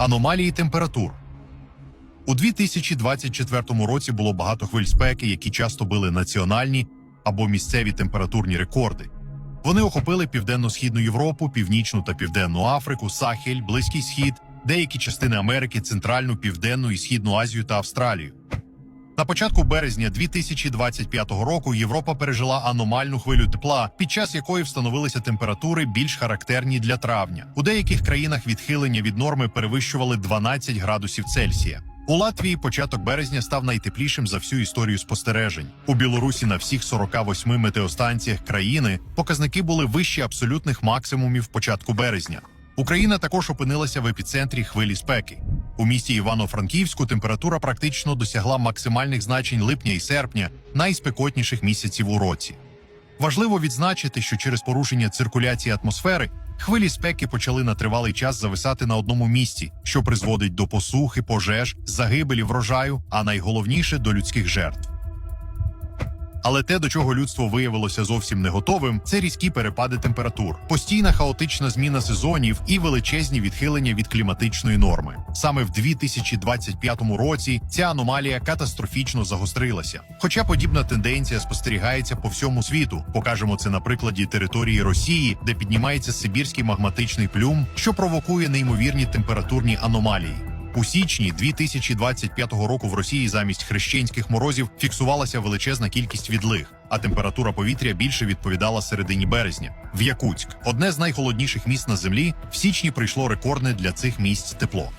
Аномалії температур. У 2024 році було багато хвиль спеки, які часто били національні або місцеві температурні рекорди. Вони охопили південно-східну Європу, північну та південну Африку, Сахель, Близький Схід, деякі частини Америки, Центральну, Південну і Східну Азію та Австралію. На початку березня 2025 року Європа пережила аномальну хвилю тепла, під час якої встановилися температури більш характерні для травня. У деяких країнах відхилення від норми перевищували 12 градусів Цельсія. У Латвії початок березня став найтеплішим за всю історію спостережень. У Білорусі на всіх 48 метеостанціях країни показники були вищі абсолютних максимумів початку березня. Україна також опинилася в епіцентрі хвилі спеки. У місті Івано-Франківську температура практично досягла максимальних значень липня і серпня, найспекотніших місяців у році. Важливо відзначити, що через порушення циркуляції атмосфери хвилі спеки почали на тривалий час зависати на одному місці, що призводить до посухи, пожеж, загибелі врожаю, а найголовніше до людських жертв. Але те, до чого людство виявилося зовсім не готовим, це різкі перепади температур, постійна хаотична зміна сезонів і величезні відхилення від кліматичної норми. Саме в 2025 році ця аномалія катастрофічно загострилася. Хоча подібна тенденція спостерігається по всьому світу, покажемо це на прикладі території Росії, де піднімається сибірський магматичний плюм, що провокує неймовірні температурні аномалії. У січні 2025 року в Росії замість хрещенських морозів фіксувалася величезна кількість відлиг, а температура повітря більше відповідала середині березня. В Якутськ, одне з найхолодніших міст на землі, в січні прийшло рекордне для цих місць тепло.